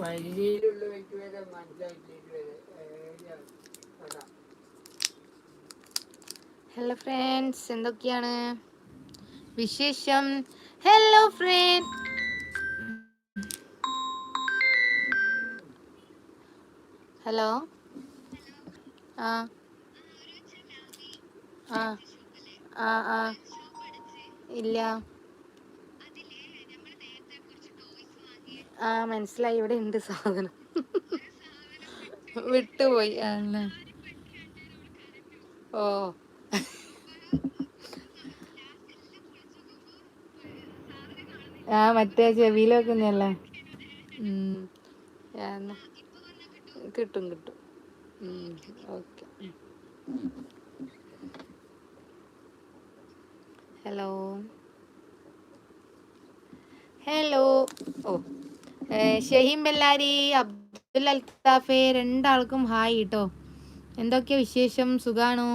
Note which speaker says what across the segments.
Speaker 1: പരിചയമുള്ള വ്യക്തി വരെ മനസ്സിലാക്കിയിട്ട് വരെ
Speaker 2: ഹലോ ഫ്രണ്ട്സ് എന്തൊക്കെയാണ്? വിശേഷം? ഹലോ ഫ്രണ്ട് ഹലോ ആ. ആ ആ ആ. ഇല്ല. ആ മനസ്സിലായി. ഇവിടെ ഉണ്ട് സാധനം? വിട്ടുപോയി. അല്ലേ ഓ. ആ മറ്റേ ചെവിയിൽ വെക്കുന്നല്ലേ കിട്ടും കിട്ടും. ഓക്കെ. ഹലോ. ഹലോ. ഓ. ഷഹീം ബെല്ലാരി അബ്ദുൽ അൽത്താഫെ രണ്ടാൾക്കും ഹായ് കേട്ടോ എന്തൊക്കെ വിശേഷം? സുഖാണോ?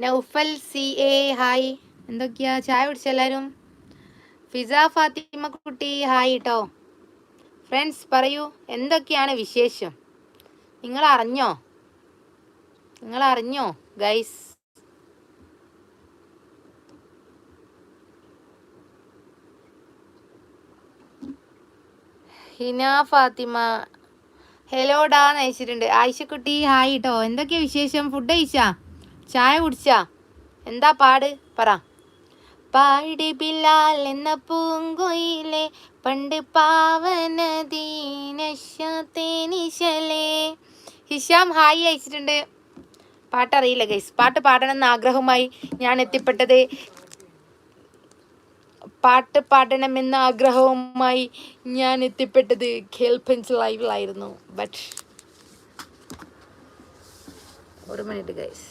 Speaker 2: Naufal C A hi. എന്തൊക്കെയാ? ചായ കുടിച്ച എല്ലാവരും ഫിസ ഫാത്തിമ കുട്ടി ഹായ് കേട്ടോ ഫ്രണ്ട്സ് പറയൂ എന്തൊക്കെയാണ് വിശേഷം? നിങ്ങൾ അറിഞ്ഞോ നിങ്ങൾ അറിഞ്ഞോ ഗൈസ്? ഹിന ഫാത്തിമ. ഹലോ ഡാ നയിച്ചിട്ടുണ്ട് ആയിഷക്കുട്ടി ഹായ് കേട്ടോ എന്തൊക്കെയാ വിശേഷം? ഫുഡ് കഴിച്ചാ? ചായ കുടിച്ചാ? എന്താ പാട്? പറ. പാടി ബിലാൽ എന്ന പൂങ്കുയിലെ പണ്ട് പാവന ഹിഷാം ഹായ് അയച്ചിട്ടുണ്ട്. പാട്ടറിയില്ല ഗൈസ് പാട്ട് പാടണമെന്ന് ആഗ്രഹമായി ഞാൻ എത്തിപ്പെട്ടത് പാട്ട് പാടണമെന്ന ആഗ്രഹവുമായി ഞാൻ എത്തിപ്പെട്ടത് ഖേൽപഞ്ച് ലൈവിലായിരുന്നു. ബട്ട് ഒരു മിനിറ്റ് ഗൈസ്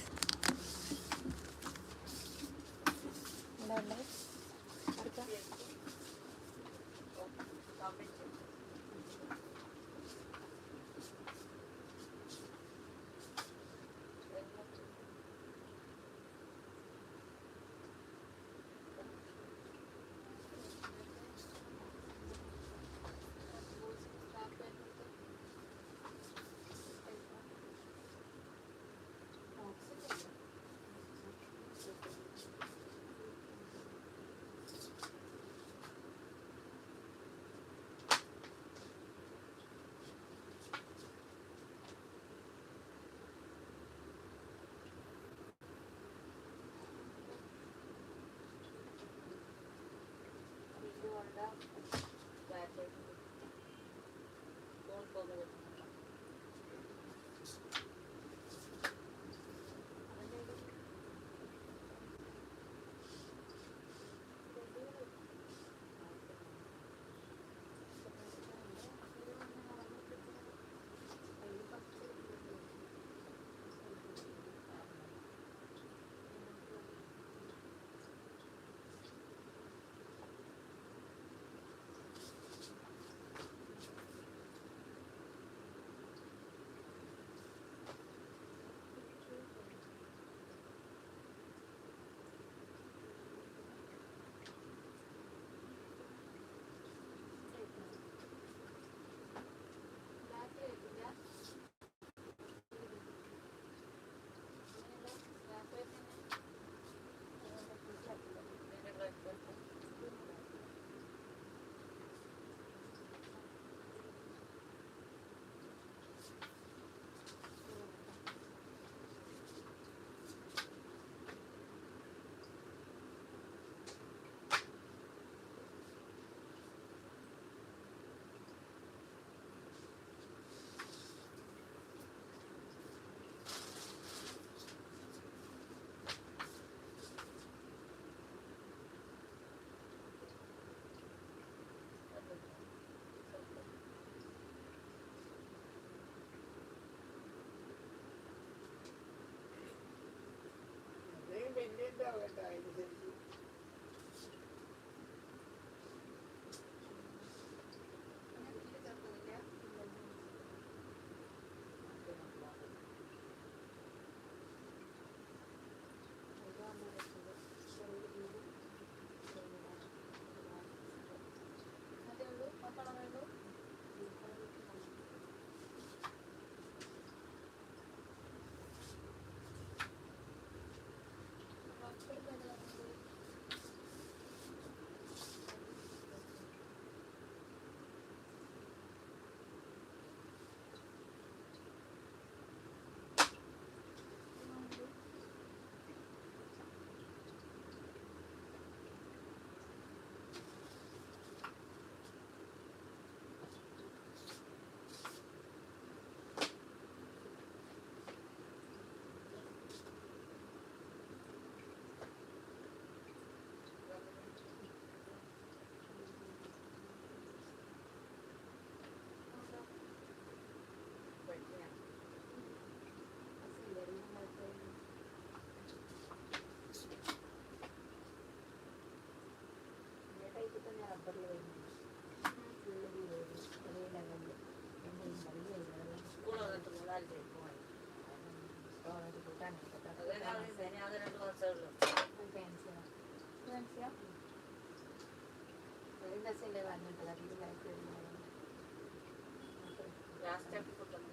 Speaker 3: കൊടുക്കണം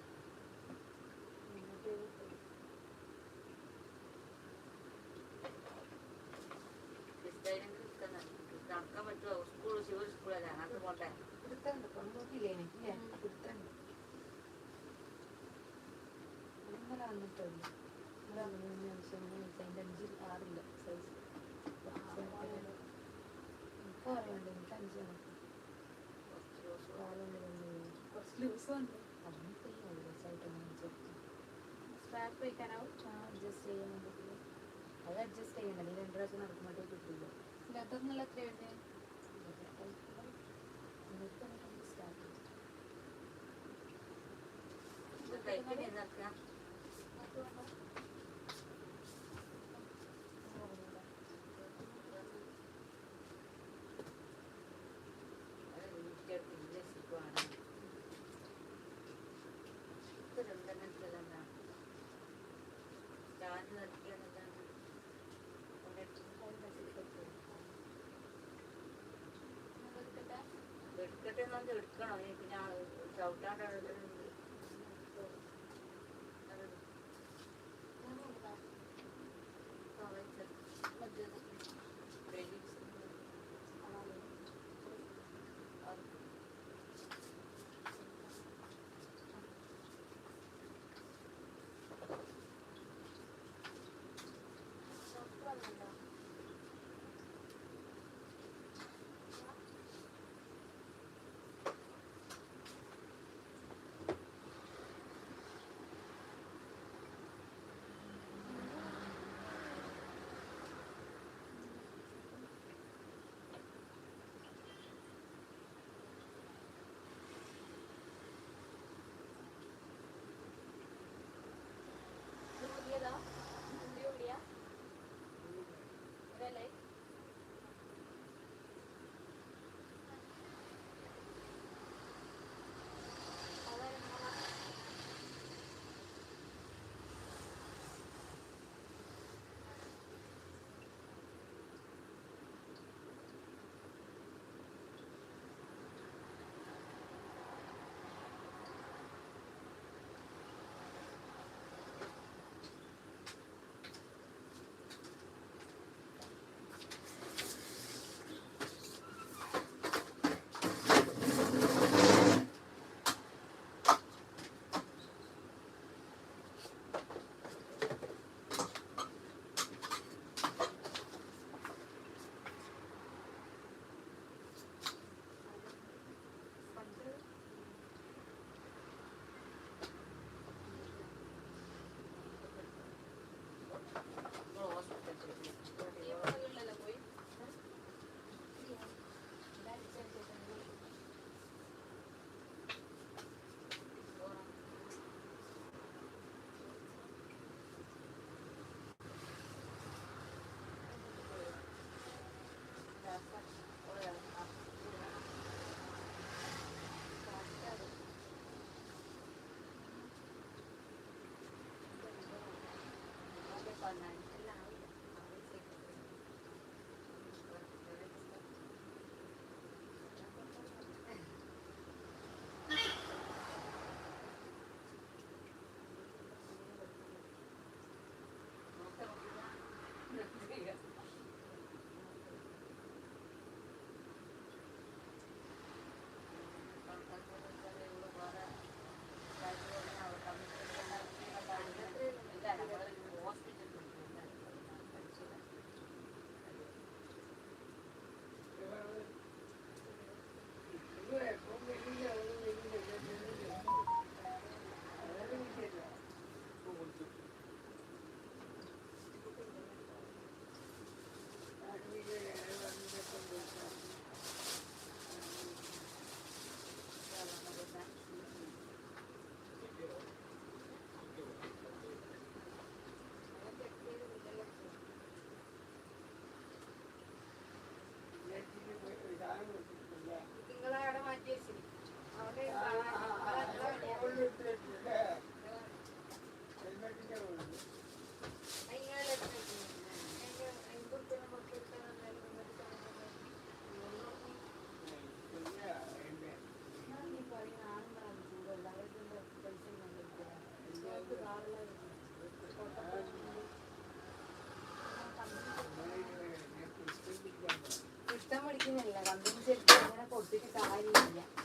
Speaker 3: ക്രിസ്ത്യാനിക്ക് നിൽക്കുന്ന നടക്കാൻ പറ്റുമോ? സ്കൂൾ ശിവ സ്കൂളല്ലേ അങ്ങനത്തെ പോട്ടെ.
Speaker 2: എടുത്തുണ്ട് നോക്കിയില്ലേ എനിക്ക്? എടുത്തുണ്ട് ഇന്നലെ വന്നിട്ടുള്ളൂ ഇന്നലെ മൂന്ന് നിമിഷം മൂന്ന് നിമിഷം അതിന്റെ അഞ്ച് ആറില്ല. സൈസ് എനിക്ക് അറിയണ്ട one స్వాప్ ఇక్కడ అడ్జస్ట్
Speaker 4: చేయండి అదే అడ్జస్ట్ చేయండి
Speaker 3: నేను రెండు రోజులు అనుకున్నట్టు కుట్టిలో గతం నెల త్రేడే స్టార్ట్ అయిపోయింది అక్క എടുക്കട്ടെ എന്നു എടുക്കണോ. പിന്നെ ചവിട്ടാണ്ട്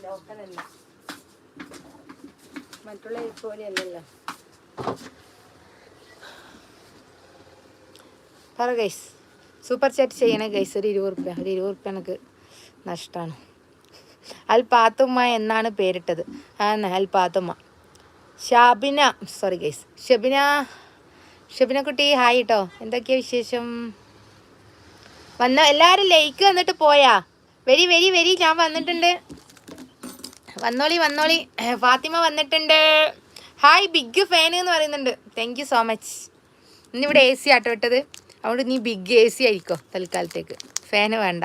Speaker 2: ലോക്കലല്ല. മറ്റുള്ള പോലെയല്ലല്ലോ പറ ഗൈസ് സൂപ്പർ ചാറ്റ് ചെയ്യണേ ഗൈസ് ഒരു ഇരുപത് റുപ്യ. ഒരു ഇരുപത് റുപ്യ എനിക്ക് നഷ്ടമാണ് അൽ പാത്തുമ്മ എന്നാണ് പേരിട്ടത്. ആ അൽ പാത്തുമ്മ. ഷാബിന സോറി ഗൈസ് ഷബിന ഷബിന കുട്ടി ഹായ് കേട്ടോ എന്തൊക്കെയാ വിശേഷം? വന്ന എല്ലാവരും ലൈക്ക് വന്നിട്ട് പോയാ. വരി വെരി വെരി. ഞാൻ വന്നിട്ടുണ്ട്. വന്നോളി വന്നോളി. ഫാത്തിമ വന്നിട്ടുണ്ട്. ഹായ് ബിഗ് ഫാൻ എന്ന് പറയുന്നുണ്ട്. താങ്ക് യു സോ മച്ച് ഇന്നിവിടെ എ സി ആട്ടോ ഇട്ടത്. അതുകൊണ്ട് നീ ബിഗ് എ സി ആയിരിക്കോ തൽക്കാലത്തേക്ക്. ഫാന് വേണ്ട.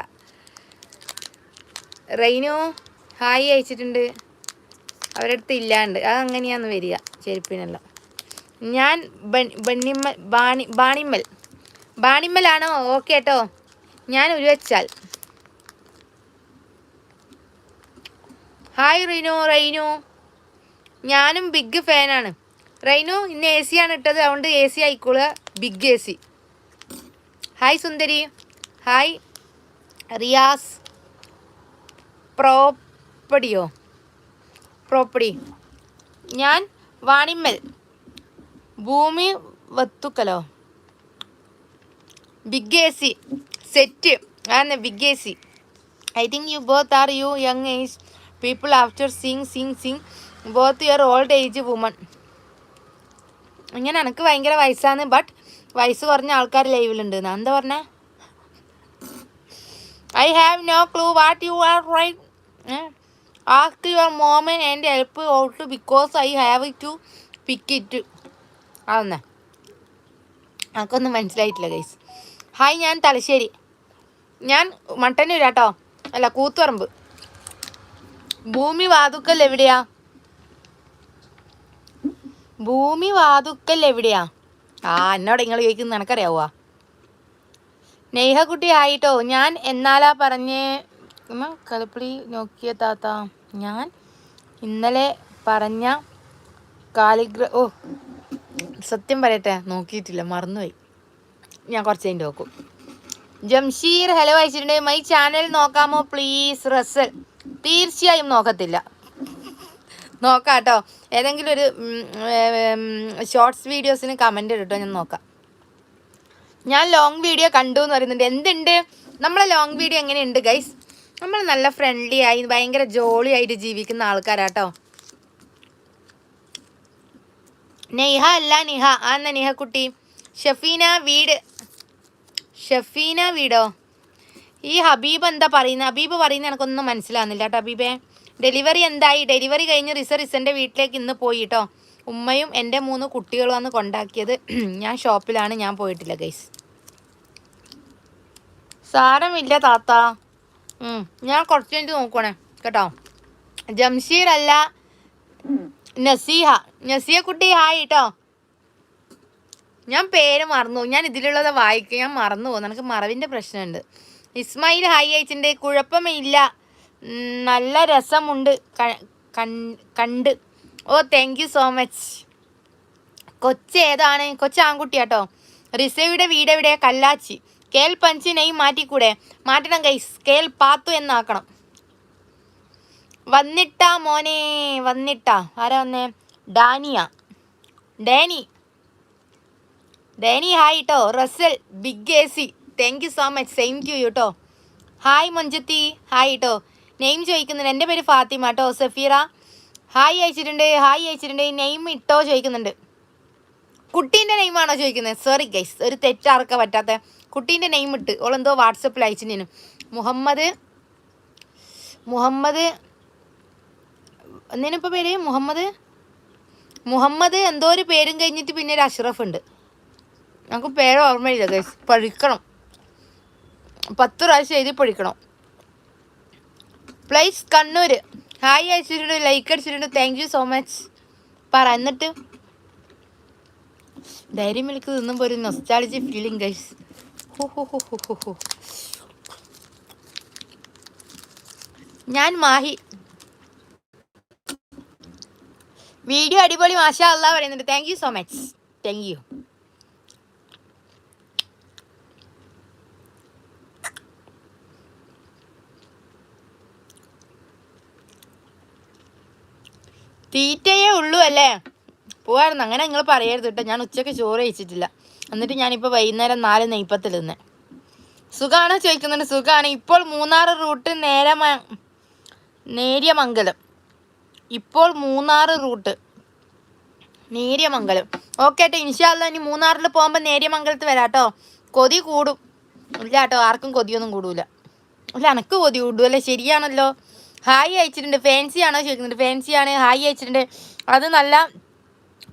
Speaker 2: റെയിനു ഹായ് അയച്ചിട്ടുണ്ട്. അവരുടെ അടുത്ത് ഇല്ലാണ്ട്. അത് അങ്ങനെയാന്ന് വരിക. ചെരുപ്പിനെല്ലാം. ഞാൻ ബണ്ണിമ്മൽ ബാണി ബാണിമ്മൽ. ബാണിമ്മലാണോ? ഓക്കെ കേട്ടോ ഞാൻ ഉരുവച്ചാൽ. ഹായ് റീനു റൈനു ഞാനും ബിഗ് ഫാനാണ് റൈനു ഇന്ന് എ സി ആണ് ഇട്ടത്. അതുകൊണ്ട് എ സി ആയിക്കോളുക. Big A C hi Sundari. Hi Riyas. പ്രോപ്പടിയോ പ്രോപ്പടി ഞാൻ വാണിമ്മൽ. ഭൂമി വത്തുക്കലോ? ബിഗ് എ സി സെറ്റ് ആണ് big A C I think you both are you young age people after sing sing sing both your old age woman ഇങ്ങനെ എനിക്ക് ഭയങ്കര വയസ്സാണ് but വയസ്സ് കുറഞ്ഞ ആൾക്കാർ ലൈവിലുണ്ട് എന്താ പറഞ്ഞ? I have no clue what you are right ask your mom and help out because I have to pick it അതെന്നാ എനിക്കൊന്നും മനസ്സിലായിട്ടില്ല ഗൈസ് ഹായ് ഞാൻ തലശ്ശേരി. ഞാൻ മട്ടന്നൂരാട്ടോ. അല്ല കൂത്തുപറമ്പ്. ഭൂമി വാതുക്കൽ എവിടെയാ ഭൂമി വാതുക്കൽ എവിടെയാ ആ എന്നോട് നിങ്ങൾ ചോദിക്കുന്നത് നിനക്കറിയാവുക നെയ്ഹക്കുട്ടി ആയിട്ടോ ഞാൻ എന്നാലാ പറഞ്ഞേ? ഉമ്മ കളിപ്പിടി നോക്കിയ താത്ത. ഞാൻ ഇന്നലെ പറഞ്ഞ കാലിഗ്ര ഓ സത്യം പറയട്ടെ നോക്കിയിട്ടില്ല മറന്നുപോയി. ഞാൻ കുറച്ച് കഴിഞ്ഞ് നോക്കും. ജംഷീർ ഹലോ അയച്ചിട്ടുണ്ട്. മൈ ചാനൽ നോക്കാമോ പ്ലീസ് റസൽ. തീർച്ചയായും നോക്കത്തില്ല. നോക്കാം കേട്ടോ ഏതെങ്കിലും ഒരു ഷോർട്സ് വീഡിയോസിന് കമന്റ് ഇട്ടോ ഞാൻ നോക്കാം. ഞാൻ ലോങ് വീഡിയോ കണ്ടു എന്ന് പറയുന്നുണ്ട്. എന്തുണ്ട്? നമ്മളെ ലോങ് വീഡിയോ എങ്ങനെയുണ്ട് ഗൈസ് നമ്മൾ നല്ല ഫ്രണ്ട്ലി ആയി ഭയങ്കര ജോളി ആയിട്ട് ജീവിക്കുന്ന ആൾക്കാരാട്ടോ. നെയ്ഹ അല്ല നിഹ ആന്ന നിഹ കുട്ടി ഷഫീന വീട്. ഷഫീന വീടോ? ഈ ഹബീബ് എന്താ പറയുന്നത് ഹബീബ് പറയുന്നത് എനിക്കൊന്നും മനസ്സിലാവുന്നില്ല കേട്ടോ ഹബീബേ. ഡെലിവറി എന്തായി? ഡെലിവറി കഴിഞ്ഞ് റിസ റിസന്റെ വീട്ടിലേക്ക് ഇന്ന് പോയി കേട്ടോ ഉമ്മയും എന്റെ മൂന്ന് കുട്ടികളും കുട്ടികളുമാണ് കൊണ്ടാക്കിയത്. ഞാൻ ഷോപ്പിലാണ് ഞാൻ പോയിട്ടില്ല ഗൈസ് സാരമില്ല താത്ത. ഞാൻ കുറച്ച് കഴിഞ്ഞ് നോക്കണേ കേട്ടോ. ജംഷീർ അല്ല നസീഹ. നസീഹ കുട്ടി ഹായ് കേട്ടോ ഞാൻ പേര് മറന്നു. ഞാൻ ഇതിലുള്ളത് വായിക്കും ഞാൻ മറന്നു പോകുന്നു. എനിക്ക് മറവിന്റെ പ്രശ്നമുണ്ട്. ഇസ്മായിൽ ഹായ് അയച്ചിട്ടുണ്ട് കുഴപ്പമില്ല നല്ല രസമുണ്ട്. കണ്ട്. ഓ താങ്ക് യു സോ മച്ച് കൊച്ച് ഏതാണ്? കൊച്ച് ആൺകുട്ടിയാട്ടോ റിസയുടെ വീട് എവിടെ കല്ലാച്ചി. കേൽ പഞ്ച് നെയ് മാറ്റിക്കൂടെ? മാറ്റണം കൈസ് കേൽ പാത്തു എന്നാക്കണം. വന്നിട്ടാ മോനെ വന്നിട്ടാ. ആരാ വന്നേ? ഡാനിയ. ഡാനി. ഡാനി ഹായ് കേട്ടോ Rasal big A C thank you so much same to you കേട്ടോ ഹായ് മൊഞ്ചത്തി ഹായ് കേട്ടോ നെയിം ചോദിക്കുന്നുണ്ട്. എന്റെ പേര് ഫാത്തിമ കേട്ടോ സഫീറ. ഹായ് അയച്ചിട്ടുണ്ട്. ഹായ് അയച്ചിട്ടുണ്ട്. നെയിം ഇട്ടോ ചോദിക്കുന്നുണ്ട്. കുട്ടീന്റെ നെയിമാണോ ചോദിക്കുന്നത്? സോറി ഗൈസ് ഒരു തെറ്റാർക്ക പറ്റാത്ത. കുട്ടീന്റെ നെയിം ഇട്ട്. ഓളെന്തോ വാട്സപ്പിൽ അയച്ചിട്ടു മുഹമ്മദ് മുഹമ്മദ് എന്തിനിപ്പോൾ പേര്? മുഹമ്മദ്? മുഹമ്മദ് എന്തോ ഒരു പേരും കഴിഞ്ഞിട്ട് പിന്നെ ഒരു അഷ്റഫ് ഉണ്ട് ഞങ്ങൾക്ക് പേര് ഓർമ്മയില്ല ഗൈസ് പഠിക്കണം. പത്ത് പ്രാവശ്യം എഴുതി പൊഴിക്കണം പ്ലേസ് കണ്ണൂർ ഹായ് അയച്ചിട്ടുണ്ട് ലൈക്ക് അടിച്ചിട്ടുണ്ട്. താങ്ക് യു സോ മച്ച് പറ എന്നിട്ട്? ഡയറി മിൽക്ക് തിന്നുമ്പോൾ ഒരു നൊസ്റ്റാളജി ഫീലിംഗ് ഗൈസ് ഞാൻ മാഹി. വീഡിയോ അടിപൊളി മാഷാ അല്ല പറയുന്നുണ്ട്. Thank you so much thank you തീറ്റയേ ഉള്ളൂ അല്ലേ? പോവായിരുന്നു. അങ്ങനെ നിങ്ങൾ പറയരുത് കേട്ടോ ഞാൻ ഉച്ചയ്ക്ക് ചോറ് കഴിച്ചിട്ടില്ല. എന്നിട്ട് ഞാനിപ്പോൾ വൈകുന്നേരം നാല് നെയ്പ്പത്തിൽ നിന്ന്. സുഖമാണ് ചോദിക്കുന്നുണ്ട്. സുഖമാണ് ഇപ്പോൾ മൂന്നാർ റൂട്ട് നേരെ നേരിയ മംഗലം ഇപ്പോൾ മൂന്നാർ റൂട്ട് നേരിയ മംഗലം ഓക്കെ കേട്ടോ ഇൻഷാല്ല ഇനി മൂന്നാറിൽ പോകുമ്പോൾ നേരിയ മംഗലത്ത് വരാം കേട്ടോ കൊതി കൂടും. ഇല്ല കേട്ടോ ആർക്കും കൊതിയൊന്നും കൂടൂല. അല്ല എനക്ക് കൊതി കൂടും. അല്ലേ? ശരിയാണല്ലോ. ഹായ് അയച്ചിട്ടുണ്ട്. ഫാൻസി ആണോ ചോദിക്കുന്നുണ്ട്. ഫാൻസി ആണ്. ഹായ് അയച്ചിട്ടുണ്ട്. അത് നല്ല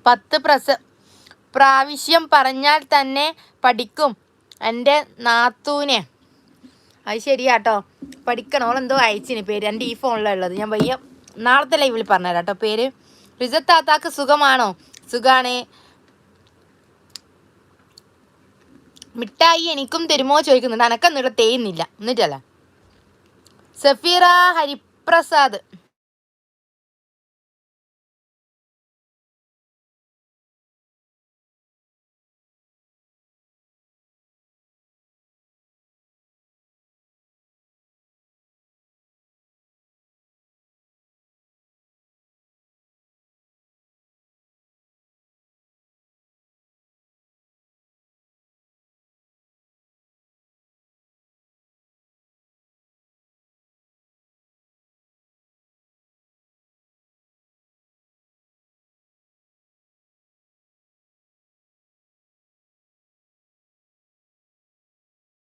Speaker 2: പത്ത് പ്രസ പ്രാവശ്യം പറഞ്ഞാൽ തന്നെ പഠിക്കും. എന്റെ നാത്തൂനെ. അത് ശരിയാട്ടോ. പഠിക്കണം. ഓളെന്തോ അയച്ചിന് പേര്. എന്റെ ഈ ഫോണിലുള്ളത്. ഞാൻ വയ്യ നാളത്തെ ലൈവിൽ പറഞ്ഞുതരാം കേട്ടോ. പേര് റിസത്താത്താക്ക് സുഖമാണോ? സുഖാണ്. മിഠായി എനിക്കും തരുമോ ചോദിക്കുന്നുണ്ട്. അനക്കൊന്നും ഇവിടെ തേയുന്നില്ല. എന്നിട്ടല്ല. സഫീറ praçada.